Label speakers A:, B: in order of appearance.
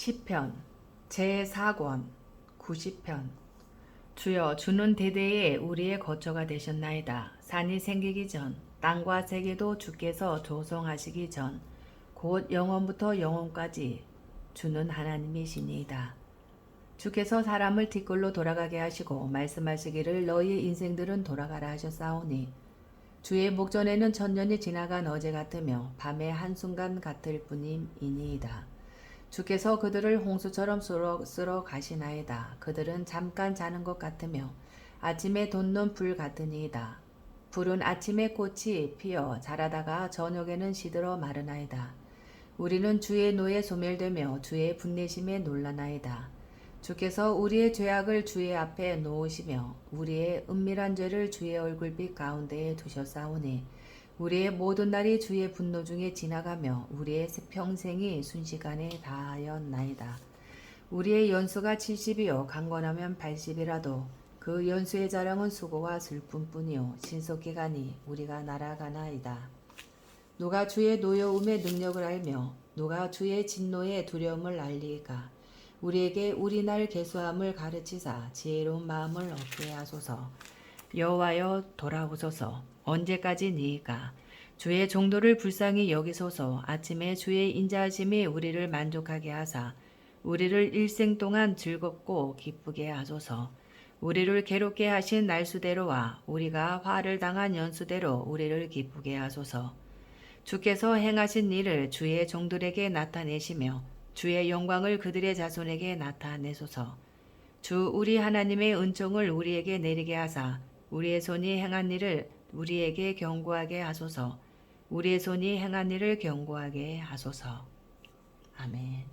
A: 10편 제4권 90편 주여 주는 대대에 우리의 거처가 되셨나이다. 산이 생기기 전 땅과 세계도 주께서 조성하시기 전 곧 영원부터 영원까지 주는 하나님이시니이다. 주께서 사람을 티끌로 돌아가게 하시고 말씀하시기를 너희 인생들은 돌아가라 하셨사오니 주의 목전에는 천년이 지나간 어제 같으며 밤의 한순간 같을 뿐임이니이다. 주께서 그들을 홍수처럼 쓸어, 쓸어 가시나이다. 그들은 잠깐 자는 것 같으며 아침에 돋는 불 같으니이다. 불은 아침에 꽃이 피어 자라다가 저녁에는 시들어 마르나이다. 우리는 주의 노에 소멸되며 주의 분내심에 놀라나이다. 주께서 우리의 죄악을 주의 앞에 놓으시며 우리의 은밀한 죄를 주의 얼굴빛 가운데에 두셨사오니 우리의 모든 날이 주의 분노 중에 지나가며 우리의 평생이 순식간에 다하였나이다. 우리의 연수가 70이요 강건하면 80이라도 그 연수의 자랑은 수고와 슬픔뿐이요 신속기간이 우리가 날아가나이다. 누가 주의 노여움의 능력을 알며 누가 주의 진노의 두려움을 알리까 우리에게 우리 날 개수함을 가르치사 지혜로운 마음을 얻게 하소서. 여호와여 돌아오소서. 언제까지 니이까 주의 종도를 불쌍히 여기소서. 아침에 주의 인자하심이 우리를 만족하게 하사 우리를 일생 동안 즐겁고 기쁘게 하소서. 우리를 괴롭게 하신 날수대로와 우리가 화를 당한 연수대로 우리를 기쁘게 하소서. 주께서 행하신 일을 주의 종들에게 나타내시며 주의 영광을 그들의 자손에게 나타내소서. 주 우리 하나님의 은총을 우리에게 내리게 하사 우리의 손이 행한 일을 우리에게 경고하게 하소서. 우리의 손이 행한 일을 경고하게 하소서. 아멘.